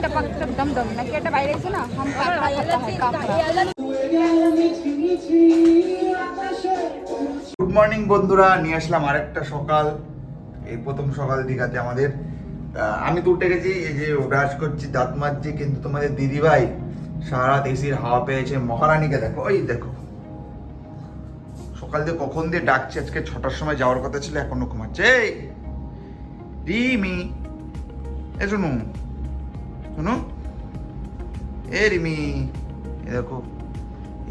टपक टप दम दम নাকি এটা বাইরে এসে না হাম কাকড়া খাতা হয় কাকড়া গুড মর্নিং বন্ধুরা নিয়ে আসলাম আরেকটা সকাল এই প্রথম সকাল দীঘাতে আমাদের আহ, আমি তো উঠে গেছি এই যে ব্রাশ করছি দাঁত মাজছি কিন্তু তোমাদের দিদিভাই সারা রাত এসির হাওয়া পেয়েছে মহারানীকে দেখো ওই দেখো সকাল দিয়ে কখন দিয়ে ডাকছে আজকে ছটার সময় যাওয়ার কথা ছিল এখনো ঘুমাচ্ছে এই রিমি এ শুনু শুনু। এ রিমি দেখো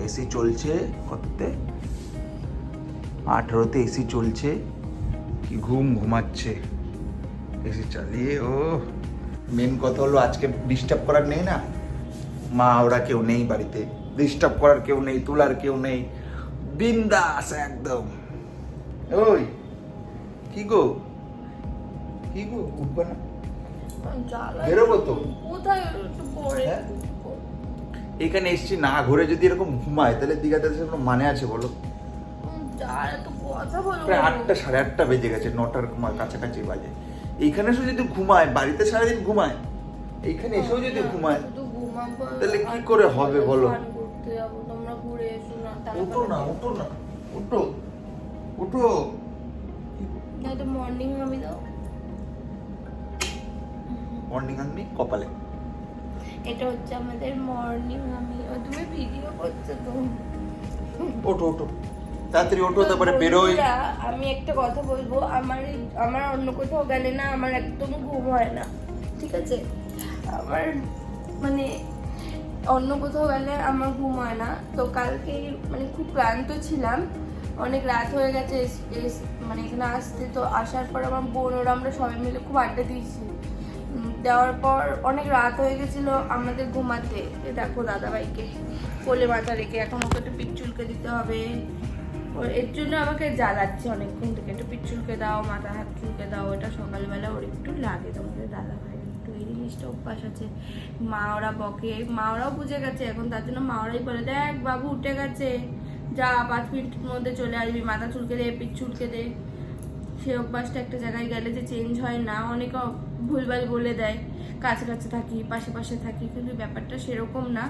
এসি চলছে কততে আঠারোতে এসি চলছে, কি ঘুম ঘুমাচ্ছে। এসি চালিয়ে, ও। মেন কথা হলো আজকে ডিস্টার্ব করার নেই না? মা ওরা কেউ নেই বাড়িতে। ডিস্টার্ব করার কেউ নেই, তোলার কেউ নেই। বিন্দাস একদম। ওই, কি গো? কি গো? উঠবে না? বেরোবো তো। কোথায় একটু পরে? হ্যাঁ? এখানে এসছি না ঘুরে যদি এরকম ঘুমায় তাহলে দীঘাতে কোনো মানে আছে বলো? প্রায় আটটা সাড়ে আটটা বেজে গেছে নটার কাছাকাছি বাজে। এইখানে এসেও যদি ঘুমায় বাড়িতে সারাদিন ঘুমায় এইখানে এসেও যদি ঘুমায় তাহলে কি করে হবে বলো? উঠো না উঠো না উঠো উঠো। মর্নিং আমি দাও। মর্নিং আমি কপালে? এটা হচ্ছে আমাদের মর্নিং আমি ও তুমি ভিডিও করছ তো। ওঠো ওঠো। তাড়াতাড়ি ওঠো তারপরে তো বেরোই আমি একটা কথা বলব আমার আমার অন্য কোথাও গেলে না আমার একদম ঘুম হয় না ঠিক আছে? আমার মানে অন্য কোথাও গেলে আমার ঘুম হয় না। তো কালকে মানে খুব ক্লান্ত ছিলাম অনেক রাত হয়ে গেছে মানে এখানে আসতে। তো আসার পর আমার বোন ওরা আমরা সবাই মিলে খুব আড্ডা দিয়েছি। দেওয়ার পর অনেক রাত হয়ে গেছিল, আমাদের ঘুমাতে। দেখো দাদাভাইকে কোলে মাথা রেখে এখন ওকে একটু পিঠ চুলকে দিতে হবে। এর জন্য আমাকে জ্বালাচ্ছে অনেকক্ষণ থেকে। একটু পিঠ চুলকে দাও, মাথা হাত চুলকে দাও এটা সকালবেলা ওর একটু লাগে। তোমাদের দাদা ভাই একটু এই জিনিসটা অভ্যাস আছে। মা ওরা বকে। মা ওরাও বুঝে গেছে, এখন তার জন্য মা ওরাই বলে, দেখ বাবু, উঠে গেছে। যা, পাঁচ মিনিটের মধ্যে চলে আসবি। মাথা চুলকে দে, পিঠ চুলকে দে। সে অভ্যাসটা একটা জায়গায় গেলে যে চেঞ্জ হয় না, অনেক ভুলভাল বলে দেয়, কাছে কাছে থাকি, পাশে পাশে থাকি, কিন্তু ব্যাপারটা সেরকম না।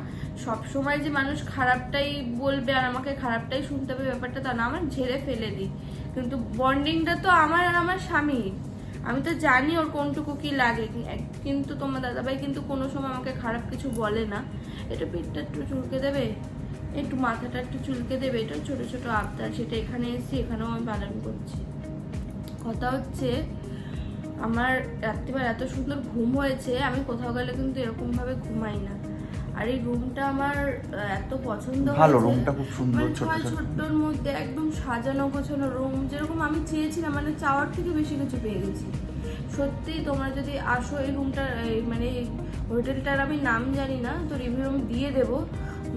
সব সময় যে মানুষ খারাপটাই বলবে আর আমাকে খারাপটাই শুনতে হবে ব্যাপারটা তা না, আমার ঝেড়ে ফেলে দিই। কিন্তু বন্ডিংটা তো আমার আর আমার স্বামী আমি তো জানি ওর কোনটুকু কি লাগে। কিন্তু তোমার দাদাভাই কিন্তু কোনো সময় আমাকে খারাপ কিছু বলে না। এটা পেটটা একটু চুলকে দেবে, একটু মাথাটা একটু চুলকে দেবে, এটা ছোট ছোট আবদার, সেটা এখানে এসেছি, এখানেও আমি পালন করছি। কথা হচ্ছে আমার রাত্রিবেলা এত সুন্দর ঘুম হয়েছে আমি কোথাও গেলে কিন্তু এরকমভাবে ঘুমাই না। আর এই রুমটা আমার এত পছন্দ ভালো। রুমটা খুব সুন্দর মানে ছোট ছোটর ছোট্টর মধ্যে একদম সাজানো গোছানো রুম যেরকম আমি চেয়েছিলাম মানে চাওয়ার থেকে বেশি কিছু পেয়ে গেছি। সত্যি তোমরা যদি আসো এই রুমটা মানে হোটেলটার আমি নাম জানি না তো রিভিউ আমি দিয়ে দেবো।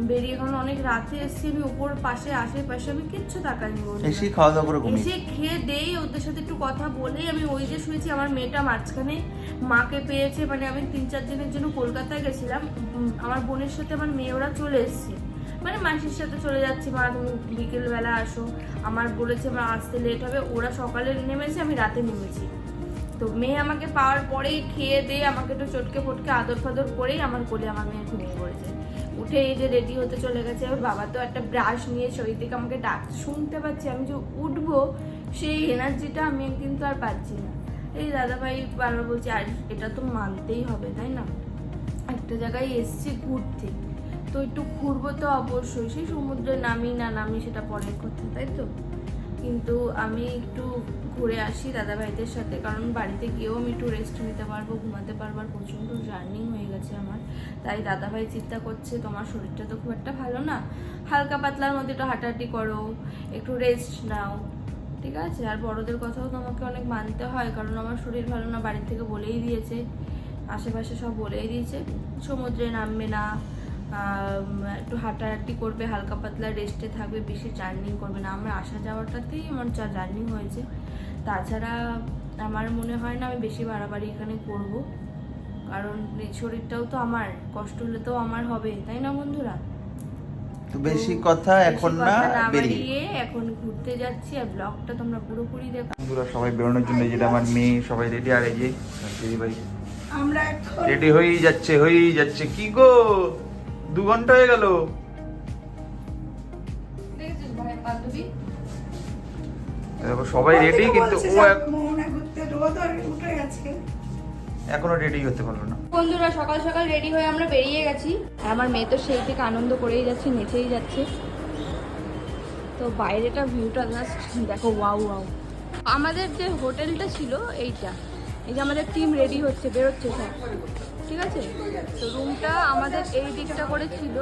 বেরিয়ে কারণ অনেক রাতে এসেছি আমি উপর পাশে আশেপাশে আমি কিচ্ছু তাকাইনি। এসি খাওয়া দাওয়া করে ঘুমিয়ে। এসে খেয়ে দেই ওদের সাথে একটু কথা বলেই আমি ওই যে শুয়েছি আমার মেয়েটা মাঝখানে মাকে পেয়েছে মানে আমি তিন চার দিনের জন্য কলকাতায় গেছিলাম। আমার বোনের সাথে আমার মেয়ে ওরা চলে এসছে। মানে মাসির সাথে চলে যাচ্ছি মা তুমি বিকেলবেলা আসো। আমার বলেছে আমার আসতে লেট হবে। ওরা সকালে নেমেছে আমি রাতে নেমেছি। তো মেয়ে আমাকে পাওয়ার পরেই খেয়ে দিয়ে আমাকে একটু চটকে ফটকে আদর ফাদর করেই আমার কোলে আমার মেয়ে ঘুমিয়ে পড়েছে। উঠে এই যে রেডি হতে চলে গেছে ওর বাবা তো একটা ব্রাশ নিয়ে শরীর থেকে আমাকে ডাক শুনতে পাচ্ছি আমি যে উঠবো, সেই এনার্জিটা আমি কিন্তু আর পাচ্ছি না। এই দাদাভাই বারবার বলছে, আর এটা তো মানতেই হবে, তাই না? একটা জায়গায় এসছি ঘুরতে, তো একটু ঘুরবো তো অবশ্যই, সেই সমুদ্রে নামি না নামি সেটা পরের কথা, তাই তো? কিন্তু আমি একটু ঘুরে আসি দাদা ভাইদের সাথে, কারণ বাড়িতে গিয়েও আমি একটু রেস্ট নিতে পারব, ঘুমাতে পারব, আর প্রচণ্ড জার্নি হয়ে গেছে আমার। তাই দাদা ভাই চিন্তা করছে, তোমার শরীরটা তো খুব একটা ভালো না। হালকা পাতলার মধ্যে একটু হাঁটাহাঁটি করো, একটু রেস্ট নাও, ঠিক আছে? আর বড়দের কথাও তোমাকে অনেক মানতে হয়, কারণ আমার শরীর ভালো না, বাড়ি থেকে বলেই দিয়েছে, আশেপাশে সব বলেই দিয়েছে, সমুদ্রে নামবে না একটু হাঁটাহাঁটি করবে হালকা পাতলা রেস্টে থাকবে বেশি জার্নি করবে না। আমার আসা যাওয়াটাতেই আমার যা জার্নি হয়েছে। তাছাড়া আমার মনে হয় না আমি বেশি বাড়াবাড়ি এখানে করব। কারণ শরীরটাও তো আমার কষ্ট হলে তো আমার হবে তাই না বন্ধুরা? বেশি কথা এখন না বেরিয়ে। এখন ঘুরতে যাচ্ছি আর ব্লগটা তোমরা পুরোপুরি দেখো। বন্ধুরা সবাই বেরোনোর জন্য যেটা আমার মেয়ে সবাই রেডি আর এই যে রেডি হয়েই যাচ্ছে হয়েই যাচ্ছে। কি গো? দু ঘণ্টা হয়ে গেল। সবাই রেডি কিন্তু ও এখনও রেডি হতে পারল না। বন্ধুরা সকাল সকাল রেডি হয়ে আমরা বেরিয়ে গেছি। আমার মেয়ে তো সেই থেকে আনন্দ করেই যাচ্ছে নেচেই যাচ্ছে। তো বাইরেটা ভিউটা জাস্ট দেখো ওয়াও ওয়াও আমাদের যে হোটেলটা ছিল এইটা। এই যে আমাদের টিম রেডি হচ্ছে, বেরোচ্ছে সব। ঠিক আছে? তো রুমটা আমাদের এই দিকটা করে ছিল।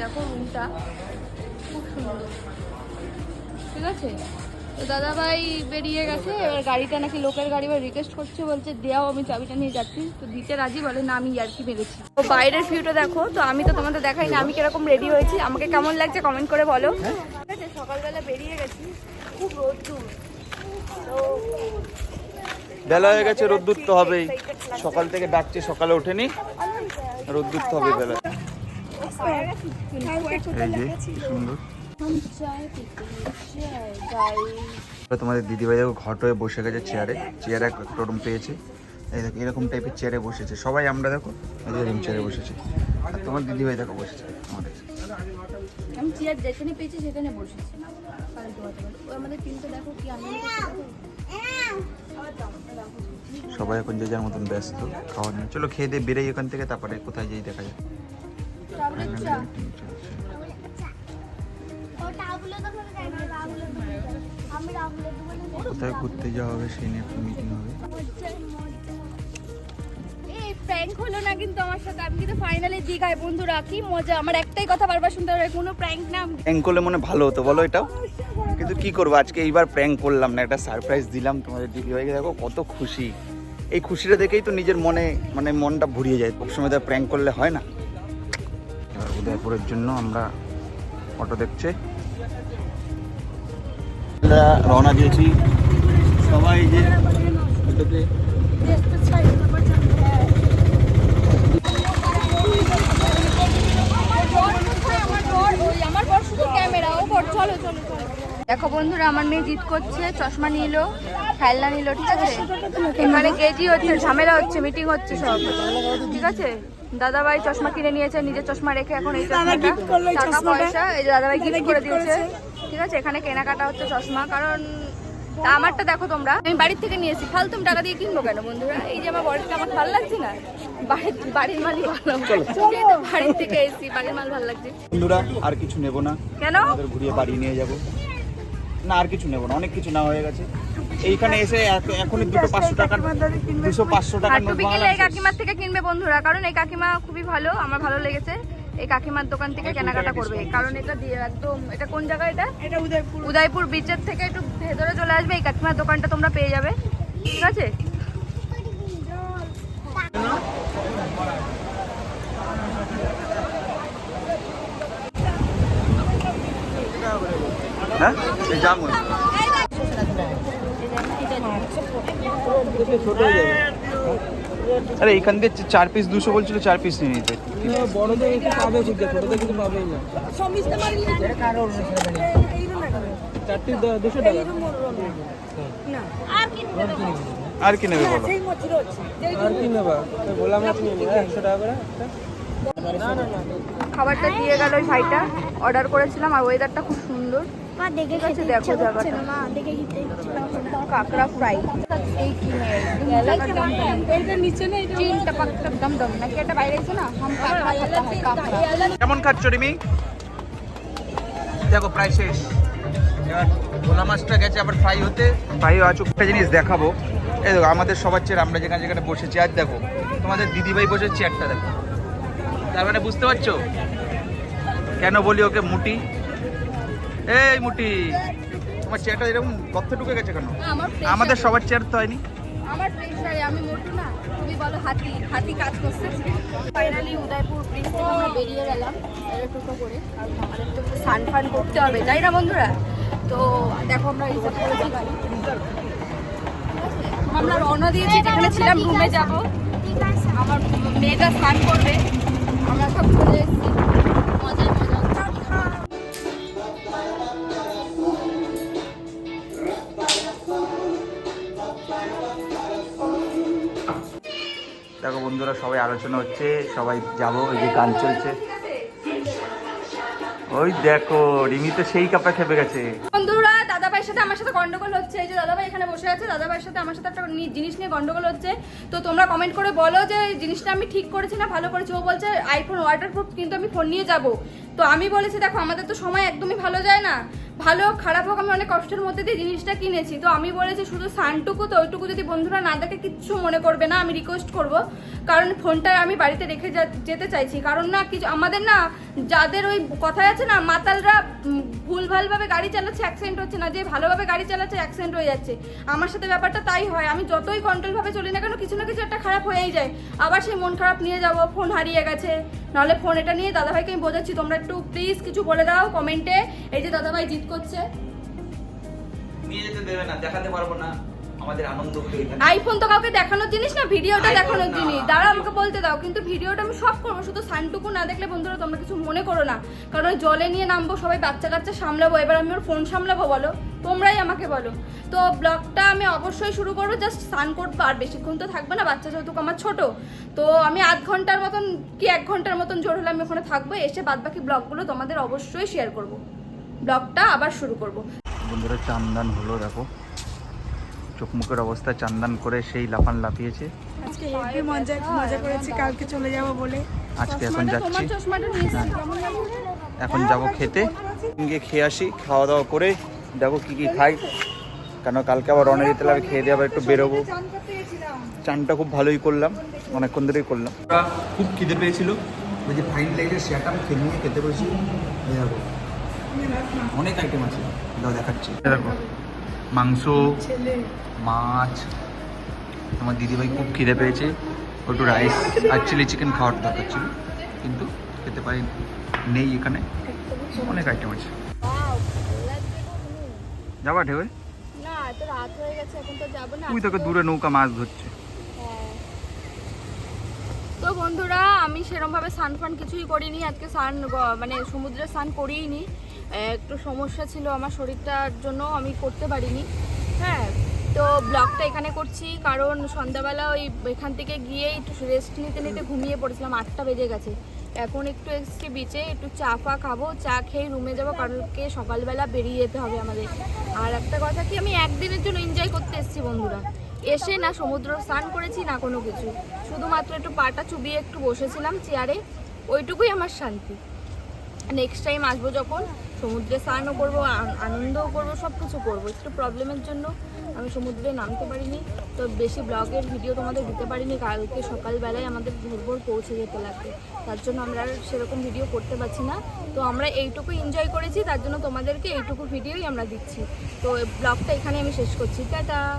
দেখো রুমটা খুব সুন্দর। ঠিক আছে? তো দাদা ভাই বেরিয়ে গেছে। এবার গাড়িটা নাকি লোকের গাড়ি বা রিকোয়েস্ট করছে, বলছে, দেও, আমি চাবিটা নিয়ে যাচ্ছি। তো দিতে রাজি বলে, না, আমি আর কি মেরেছি। তো বাইরের ভিউটা দেখো, তো আমি তো তোমাদের দেখাই না আমি কীরকম রেডি হয়েছি। আমাকে কেমন লাগছে কমেন্ট করে বলো। ঠিক আছে? সকালবেলা বেরিয়ে গেছি। খুব রোদ্দুর। তো বেলা হয়ে গেছে রোদ্দুর তো হবেই। সকাল থেকে ডাকছে সকালে ওঠেনি। রোদ্দুর তো হবে বেলা। এই যে। কি সুন্দর তোমাদের দিদিভাই দেখো ঘট হয়ে বসে গেছে চেয়ারে চেয়ারে একটা রুম পেয়েছে। এই দেখো এরকম টাইপের চেয়ারে বসেছে। সবাই আমরা দেখো এরকম চেয়ারে বসেছে। আর তোমার দিদিভাই দেখো বসেছে আমাদের। আমি চেয়ার যেখানে পেয়েছি সেখানে বসেছি। আমাদের টিমটা দেখো কি। সবাই এখন যে যার মতন ব্যস্ত খাওয়া নিয়ে। চলো খেয়ে দিয়ে বেরোই এখান থেকে তারপরে কোথায় যাই দেখা যায় কোথায় ঘুরতে যাওয়া হবে সেই নিয়ে একটা মিটিং হবে। এই প্র্যাঙ্ক হলো না কিন্তু আমার সাথে। আমি কিন্তু ফাইনালি দীঘায়। বন্ধুরা কি মজা। আমার একটাই কথা বারবার শুনতে হবে। কোনো প্র্যাঙ্ক না। প্র্যাঙ্ক করলে মনে ভালো হতো বলো এটাও। কিন্তু কি করব? আজকে এইবার প্র্যাঙ্ক করলাম না, একটা সারপ্রাইজ দিলাম তোমাদের দিদি ভাইকে। দেখো, কত খুশি। এই খুশিটা দেখেই তো নিজের মনে মানে মনটা ভরিয়ে যায়। সবসময় তো প্র্যাঙ্ক করলে হয় না। এবার উদয়পুরের জন্য আমরা অটো দেখছে। রওনা দিয়েছি। সবাই যে আমার বর শুধু ক্যামেরা, ও চলো চলো চলো। দেখো বন্ধুরা আমার মেয়ে জিত করছে চশমা নিল খেলনা নিল ঠিক আছে? এখানে কেজি হচ্ছে ঝামেলা হচ্ছে মিটিং হচ্ছে সব। ঠিক আছে? দাদা ভাই চশমা কিনে নিয়েছে নিজের চশমা রেখে এখন এই চশমাটা। টাকা পয়সা এই যে দাদা ভাই গিফট করে দিয়েছে। ঠিক আছে? এখানে কেনাকাটা হচ্ছে চশমা কারণ তা আমারটা দেখো তোমরা। আমি বাড়ির থেকে নিয়েছি ফালতুম টাকা দিয়ে কিনবো কেন বন্ধুরা? এই যে আমার বড়িটা আমার ভালো লাগছে না? বাড়ির বাড়ির মালই ভালো বাড়ির থেকে এসেছি বাড়ির মাল ভালো লাগছে। বন্ধুরা আর কিছু নেব না। কেন? ঘুরিয়ে বাড়ি নিয়ে যাব। না আর কিছু নেব না অনেক কিছু নেওয়া হয়ে গেছে। এইখানে এসে এখনই দুটো পাঁচশো টাকার দুশো পাঁচশো বাংলা এই কাকিমার থেকে কিনবে বন্ধুরা কারণ এই কাকিমা খুবই ভালো আমার ভালো লেগেছে। এই কাকিমার দোকান থেকে কেনাকাটা করবে। কারণ এটা দিয়ে একদম এটা কোন জায়গা এটা? এটা উদয়পুর। উদয়পুর বিচের থেকে একটু ভেতরে চলে আসবে এই কাকিমার দোকানটা তোমরা পেয়ে যাবে। ঠিক আছে? হ্যাঁ? আরে এখান দিয়ে চার পিস দুশো বলছিল, চার পিস নিয়ে নিতে। চারটি দুশো টাকা আর কি নেবে আর কি খাবারটা দিয়ে গেল ওই ভাইটা। অর্ডার করেছিলাম আর ওয়েদারটা খুব সুন্দর। আছে দেখো জায়গাটা কাঁকড়া ফ্রাই। এই কি চিন টপক টপ দম দম। নাকি একটা বাইরে এসে না? হাম কাঁকড়া খাতা হয় কাঁকড়া। কেমন খাচ্ছ রিমি? দেখো প্রায় শেষ। এবার ভোলা মাছটা গেছে আবার ফ্রাই হতে। ফ্রাই আছে একটা জিনিস দেখাবো। এই দেখো আমাদের সবার চেয়ে আমরা যেখানে যেখানে বসে চেয়ার দেখো তোমাদের দিদিভাই বসে চেয়ারটা দেখো। তার মানে বুঝতে পারছ? কেন বলি ওকে মুটি? এই মুটি তোমার চেয়ারটা এরকম তথ্য ঢুকে গেছে কেন? আমার আমাদের সবার চেয়ার তো হয়নি। আমার প্রেশারে আমি মোটু না। তুমি বলো হাতি হাতি কাজ করছে। ফাইনালি উদয়পুর ব্রিজ থেকে আমরা বেরিয়ে গেলাম টোটো করে। আর আমাদের তো স্নান ফান করতে হবে তাই না বন্ধুরা? তো দেখো আমরা রিসার্ভ করেছি গাড়ি আমরা রওনা দিয়েছি যেখানে ছিলাম রুমে যাব। আমার মেয়েটা স্নান করবে। আমরা সব চলে এসেছি। মজা দেখো বন্ধুরা, সবাই আলোচনা হচ্ছে, সবাই যাব ওই যে গান চলছে। ওই দেখো, রিমি তো সেই কাপড় খেপে গেছে। বন্ধুরা দাদা ভাইয়ের সাথে আমার সাথে গন্ডগোল হচ্ছে। এই যে দাদা ভাই এখানে বসে আছে দাদা ভাইয়ের সাথে আমার সাথে একটা জিনিস নিয়ে গন্ডগোল হচ্ছে। তো তোমরা কমেন্ট করে বলো যে জিনিসটা আমি ঠিক করেছি না ভালো করেছি। ও বলছে আইফোন ওয়াটারপ্রুফ কিন্তু আমি ফোন নিয়ে যাব। তো আমি বলেছি, দেখো, আমাদের তো সময় একদমই ভালো যায় না। ভালো হোক, খারাপ হোক আমি অনেক কষ্টের মধ্যে দিয়ে জিনিসটা কিনেছি। তো আমি বলেছি শুধু সানটুকু তো ওইটুকু যদি বন্ধুরা না দেখে কিচ্ছু মনে করবে না আমি রিকোয়েস্ট করব। কারণ ফোনটা আমি বাড়িতে রেখে যেতে চাইছি। কারণ না কিছু আমাদের না যাদের ওই কথায় আছে না মাতালরা ভুলভালভাবে গাড়ি চালাচ্ছে অ্যাক্সিডেন্ট হচ্ছে না যে ভালোভাবে গাড়ি চালাচ্ছে অ্যাক্সিডেন্ট হয়ে যাচ্ছে। আমার সাথে ব্যাপারটা তাই হয় আমি যতই কন্ট্রোলভাবে চলি না কেন কিছু না কিছু একটা খারাপ হয়েই যায়। আবার সেই মন খারাপ নিয়ে যাব ফোন হারিয়ে গেছে নাহলে ফোন এটা নিয়ে দাদাভাইকে আমি বোঝাচ্ছি। তোমরা একটু প্লিজ কিছু বলে দাও কমেন্টে এই যে দাদাভাই জিত করছে। নিয়ে যেতে দেবে না, দেখাতে পারব না। আমাদের আনন্দ হলো এখানে। আইফোন তো কাউকে দেখানোর জিনিস না ভিডিওটা দেখানোর জিনিস। দাঁড়া আমাকে বলতে দাও কিন্তু ভিডিওটা আমি সব করব শুধু সানটুকু না দেখলে বন্ধুরা তোমরা কিছু মনে করো না। কারণ ওই জলে নিয়ে নামবো সবাই বাচ্চা কাচ্চা সামলাবো এবার আমি ওর ফোন সামলাবো বলো তোমরাই আমাকে বলো। তো ব্লগটা আমি অবশ্যই শুরু করব জাস্ট স্নান করব আর বেশিক্ষণ তো থাকবে না বাচ্চা যেহেতু আমার ছোট তো আমি আধ ঘণ্টার মতন কি এক ঘণ্টার মতন জোর হলে আমি ওখানে থাকব এসে বাদবাকি ব্লগগুলো তোমাদের অবশ্যই শেয়ার করব। ব্লগটা আবার শুরু করব। বন্ধুরা চান্দান হলো দেখো। চোখ মুখের অবস্থা চান্দান করে সেই লাফান লাফিয়েছে। আজকে হেভি মজা মজা করেছি কালকে চলে যাব বলে। আজকে এখন যাচ্ছি। লাগছে? এখন যাব খেতে। গিয়ে খেয়ে আসি খাওয়া দাওয়া করে দেখো কি কি খাই। কেন কালকে আবার রনে দিতে লাগবে খেয়ে দিয়ে আবার একটু বেরোবো। চানটা খুব ভালোই করলাম অনেকক্ষণ ধরেই করলাম। খুব খিদে পেয়েছিল। ওই যে ফাইন লাইটের শেয়ারটা আমি খেয়ে নিয়ে খেতে বসি অনেক আইটেম আছে। দেখাচ্ছি। দেখো মাংস মাছ। আমার দিদিভাই খুব খিদে পেয়েছে। একটু রাইস আর চিলি চিকেন খাওয়ার দরকার ছিল কিন্তু খেতে পারি নেই এখানে। অনেক আইটেম আছে। যাবা ঢেউ তুই তোকে দূরে নৌকা মাছ ধরছে। তো বন্ধুরা, আমি সেরকম সান ফান কিছুই করিনি। আজকে স্নান মানে সমুদ্রে স্নান করিনি একটু সমস্যা ছিল আমার শরীরটার জন্য, আমি করতে পারিনি। হ্যাঁ তো ব্লগটা এখানে করছি। কারণ সন্ধ্যাবেলা ওই এখান থেকে গিয়ে একটু রেস্ট নিতে নিতে ঘুমিয়ে পড়েছিলাম। আটটা বেজে গেছে। এখন একটু এসছি বিচে একটু চা ফা খাব। চা খেয়ে রুমে যাব। কারণকে সকালবেলা বেরিয়ে যেতে হবে আমাদের। আর একটা কথা কি, আমি একদিনের জন্য এনজয় করতে এসেছি, বন্ধুরা। এসে না সমুদ্র স্নান করেছি, না কোনো কিছু। শুধুমাত্র একটু পাটা চুবিয়ে একটু বসেছিলাম চেয়ারে, ওইটুকুই আমার শান্তি। নেক্সট টাইম আসব যখন, সমুদ্রে স্নানও করব আনন্দও করব সব কিছু করব। একটু প্রবলেমের জন্য আমি সমুদ্রে নামতে পারিনি। তো বেশি ব্লগের ভিডিও তোমাদের দিতে পারিনি। কালকে সকালবেলায় আমাদের ভোর পৌঁছে যেতে লাগবে। তার জন্য আমরা সেরকম ভিডিও করতে পারছি না। তো আমরা এইটুকু এনজয় করেছি, তার জন্য তোমাদেরকে এইটুকু ভিডিওই আমরা দিচ্ছি। তো ব্লগটা এখানে আমি শেষ করছি। টাটা!